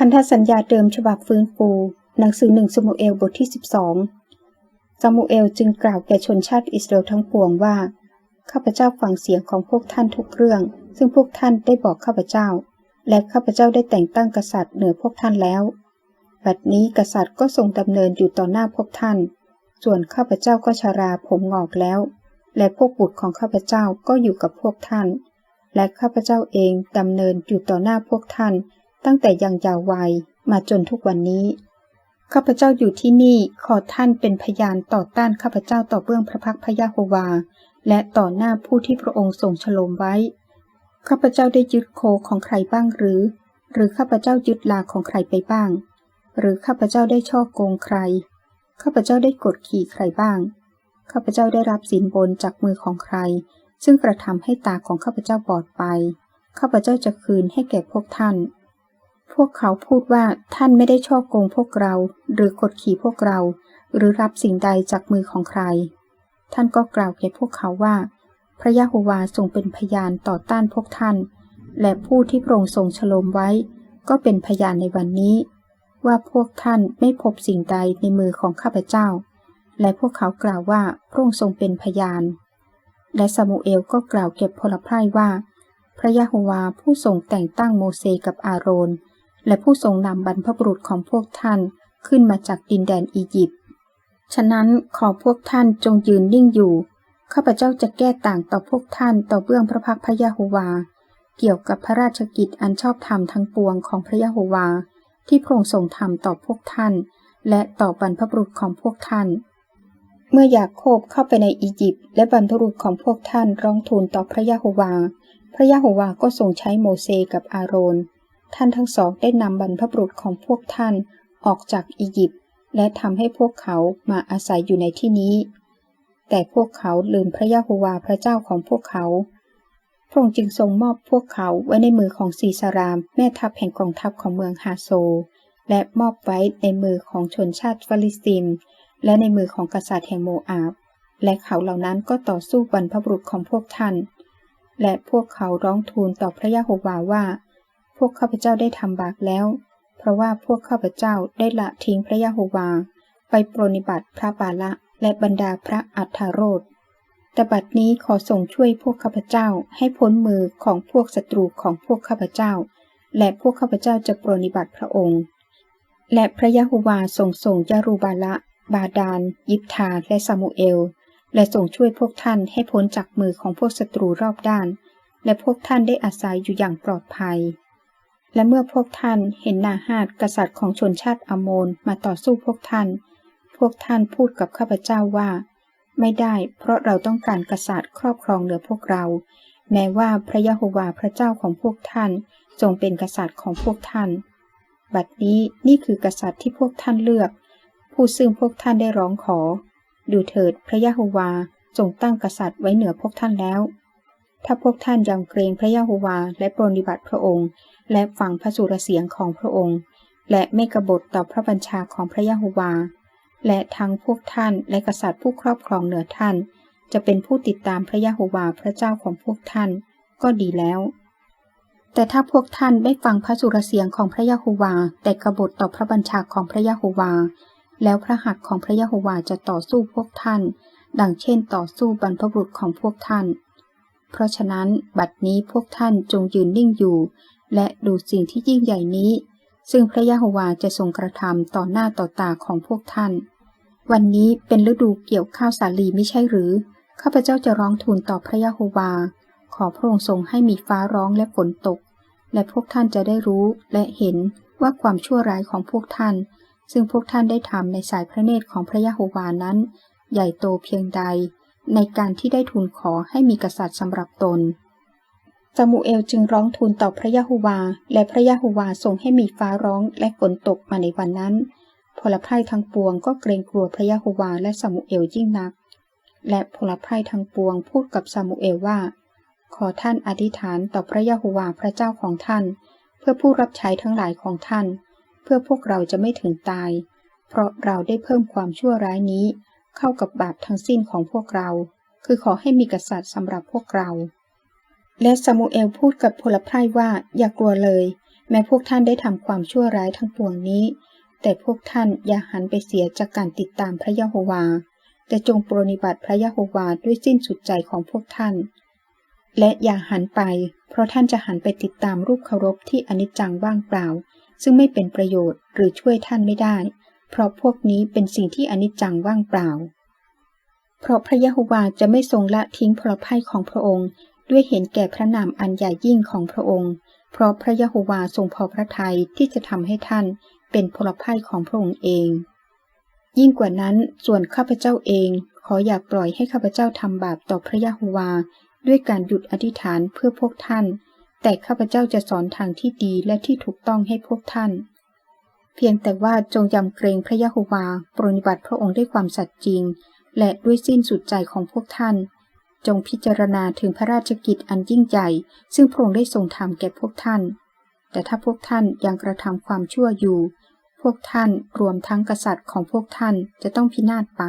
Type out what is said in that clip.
พันธสัญญาเดิมฉบับฟื้นฟู หนังสือหนึ่งสมุเอลบทที่ 12 ซามูเอลจึงกล่าวแก่ชนชาติอิสราเอลทั้งปวงว่า ข้าพเจ้าฟังเสียงของพวกท่านทุกเรื่อง ซึ่งพวกท่านได้บอกข้าพเจ้า และข้าพเจ้าได้แต่งตั้งกษัตริย์เหนือพวกท่านแล้ว บัดนี้กษัตริย์ก็ทรงดำเนินอยู่ต่อหน้าพวกท่าน ส่วนข้าพเจ้าก็ชาราผมงอกแล้ว และพวกบุตรของข้าพเจ้าก็อยู่กับพวกท่าน และข้าพเจ้าเองดำเนินอยู่ต่อหน้าพวกท่าน ตั้งแต่ยังยาววัยมาจนทุกวันนี้ ข้าพเจ้าอยู่ที่นี่ขอท่านเป็นพยานต่อต้านข้าพเจ้าต่อเบื้องพระพักพระยาโฮวา และต่อหน้าผู้ที่พระองค์ทรงฉลมไว้ ข้าพเจ้าได้ยึดโคของใครบ้างหรือ หรือข้าพเจ้ายึดลาของใครไปบ้าง หรือข้าพเจ้าได้ช่อโกงใคร ข้าพเจ้าได้กดขี่ใครบ้าง ข้าพเจ้าได้รับสินบนจากมือของใคร ซึ่งกระทำให้ตาของข้าพเจ้าบอดไป ข้าพเจ้าจะคืนให้แก่พวกท่าน วกเขาพูดว่าท่านไม่ได้ช่อโกงพวกเรา หรือกดขี่พวกเรา หรือรับสิ่งใดจากมือของใคร ท่านก็กล่าวแก่พวกเขาว่า พระยะโฮวาทรงเป็นพยานต่อต้านพวกท่าน และผู้ที่พระองค์ทรงฉลมไว้ ก็เป็นพยานในวันนี้ ว่าพวกท่านไม่พบสิ่งใดในมือของข้าพเจ้า และพวกเขากล่าวว่าพระองค์ทรงเป็นพยาน และซามูเอลก็กล่าวเก็บพลไพร่ว่า พระยะโฮวาผู้ทรงแต่งตั้งโมเสกับอาโรน และผู้ทรงนำบรรพบุรุษของพวกท่านขึ้นมาจากดินแดนอียิปต์ ฉะนั้นขอพวกท่านจงยืนนิ่งอยู่ ข้าพเจ้าจะแก้ต่างต่อพวกท่านต่อเบื้องพระพักพระยะโฮวา เกี่ยวกับพระราชกิจอันชอบธรรมทั้งปวงของพระยะโฮวา ที่พระองค์ทรงทำต่อพวกท่าน และต่อบรรพบุรุษของพวกท่าน เมื่อยาโคบเข้าไปในอียิปต์และบรรพบุรุษของพวกท่านร้องทูลต่อพระยะโฮวา พระยะโฮวาก็ทรงใช้โมเสสกับอาโรน ท่านทั้งสองได้นำบรรพบุรุษของพวกท่านออกจากอียิปต์ และทำให้พวกเขามาอาศัยอยู่ในที่นี้ แต่พวกเขาลืมพระยะโฮวาพระเจ้าของพวกเขา พระองค์จึงทรงมอบพวกเขาไว้ในมือของซีซาราม แม่ทัพแห่งกองทัพของเมืองฮาโซ และมอบไว้ในมือของชนชาติฟาลิสติน และในมือของกษัตริย์แห่งโมอาบ และเขาเหล่านั้นก็ต่อสู้บรรพบุรุษของพวกท่าน และพวกเขาร้องทูลต่อพระยะโฮวาว่า พวกข้าพเจ้าได้ทำบาปแล้ว เพราะว่าพวกข้าพเจ้าได้ละทิ้งพระยะโฮวา ไปปรนิบัติพระบาละและบรรดาพระอัฏฐโรธแต่บัดนี้ขอส่งช่วยพวกข้าพเจ้าให้พ้นมือของพวกศัตรูของพวกข้าพเจ้า และพวกข้าพเจ้าจะปรนิบัติพระองค์ และพระยะโฮวาทรงส่งยารูบาละ บาดาลยิบทาและซามูเอล และส่งช่วยพวกท่านให้พ้นจากมือของพวกศัตรูรอบด้าน และพวกท่านได้อาศัยอยู่อย่างปลอดภัย และเมื่อพวกท่านเห็นนาฮาดกษัตริย์ของชนชาติอโมนมาต่อสู้พวกท่าน พวกท่านพูดกับข้าพเจ้าว่า ไม่ได้ เพราะเราต้องการกษัตริย์ครอบครองเหนือพวกเรา แม้ว่าพระยะโฮวาพระเจ้าของพวกท่านทรงเป็นกษัตริย์ของพวกท่าน บัดนี้นี่คือกษัตริย์ที่พวกท่านเลือก ผู้ซึ่งพวกท่านได้ร้องขอ ดูเถิดพระยะโฮวาทรงตั้งกษัตริย์ไว้เหนือพวกท่านแล้ว ถ้าพวกท่านยังเกรงพระยะโฮวาและปรนิบัติพระองค์ และฟังพระสุรเสียงของพระองค์ และไม่กบฏต่อพระบัญชาของพระยะโฮวา และทั้งพวกท่านและกษัตริย์ผู้ครอบครองเหนือท่าน จะเป็นผู้ติดตามพระยะโฮวาพระเจ้าของพวกท่าน ก็ดีแล้ว แต่ถ้าพวกท่านไม่ฟังพระสุรเสียงของพระยะโฮวา แต่กบฏต่อพระบัญชาของพระยะโฮวา แล้วพระหัตถ์ของพระยะโฮวาจะต่อสู้พวกท่าน ดังเช่น ต่อสู้บรรพบุรุษของพวกท่าน เพราะฉะนั้นบัดนี้พวกท่านจงยืนนิ่งอยู่ และดูสิ่งที่ยิ่งใหญ่นี้ ซึ่งพระยะโฮวาจะทรงกระทำต่อหน้าต่อตาของพวกท่าน วันนี้เป็นฤดูเกี่ยวข้าวสาลีไม่ใช่หรือ ข้าพเจ้าจะร้องทูลต่อพระยะโฮวา ขอพระองค์ทรงให้มีฟ้าร้องและฝนตก และพวกท่านจะได้รู้และเห็นว่าความชั่วร้ายของพวกท่าน ซึ่งพวกท่านได้ทำในสายพระเนตรของพระยะโฮวานั้น ใหญ่โตเพียงใด ในการที่ได้ทูลขอให้มีกษัตริย์สำหรับตนซามูเอลจึงร้องทูลต่อพระยะโฮวา และพระยะโฮวาทรงให้มีฟ้าร้องและฝนตกมาในวันนั้น พลไพร่ทั้งปวงก็เกรงกลัวพระยะโฮวาและซามูเอลยิ่งนัก และพลไพร่ทั้งปวงพูดกับซามูเอลว่า ขอท่านอธิษฐานต่อพระยะโฮวาพระเจ้าของท่าน เพื่อผู้รับใช้ทั้งหลายของท่าน เพื่อพวกเราจะไม่ถึงตาย เพราะเราได้เพิ่มความชั่วร้ายนี้ เข้ากับบาปทั้งสิ้นของพวกเรา คือขอให้มีกษัตริย์สำหรับพวกเรา และซามูเอลพูดกับพลไพร่ว่าอย่ากลัวเลย แม้พวกท่านได้ทำความชั่วร้ายทั้งปวงนี้ แต่พวกท่านอย่าหันไปเสียจากการติดตามพระยะโฮวา แต่จงปรนนิบัติพระยะโฮวาด้วยสิ้นสุดใจของพวกท่าน และอย่าหันไป เพราะท่านจะหันไปติดตามรูปเคารพที่อนิจจังว่างเปล่า ซึ่งไม่เป็นประโยชน์หรือช่วยท่านไม่ได้ เพราะพวกนี้เป็นสิ่งที่อนิจจังว่างเปล่า เพราะพระยะโฮวาจะไม่ทรงละทิ้งพลภัยของพระองค์ ด้วยเห็นแก่พระนามอันใหญ่ยิ่งของพระองค์ เพราะพระยะโฮวาทรงพอพระทัยที่จะทำให้ท่านเป็นพลภัยของพระองค์เอง ยิ่งกว่านั้นส่วนข้าพเจ้าเอง ขออย่าปล่อยให้ข้าพเจ้าทำบาปต่อพระยะโฮวา ด้วยการหยุดอธิษฐานเพื่อพวกท่าน แต่ข้าพเจ้าจะสอนทางที่ดีและที่ถูกต้องให้พวกท่าน เพียงแต่ว่าจงยำเกรงพระยะโฮวาปรนนิบัติพระองค์ด้วยความสัตย์จริง และด้วยสิ้นสุดใจของพวกท่าน จงพิจารณาถึงพระราชกิจอันยิ่งใหญ่ ซึ่งพระองค์ได้ทรงทำแก่พวกท่าน แต่ถ้าพวกท่านยังกระทำความชั่วอยู่ พวกท่านรวมทั้งกษัตริย์ของพวกท่านจะต้องพินาศไป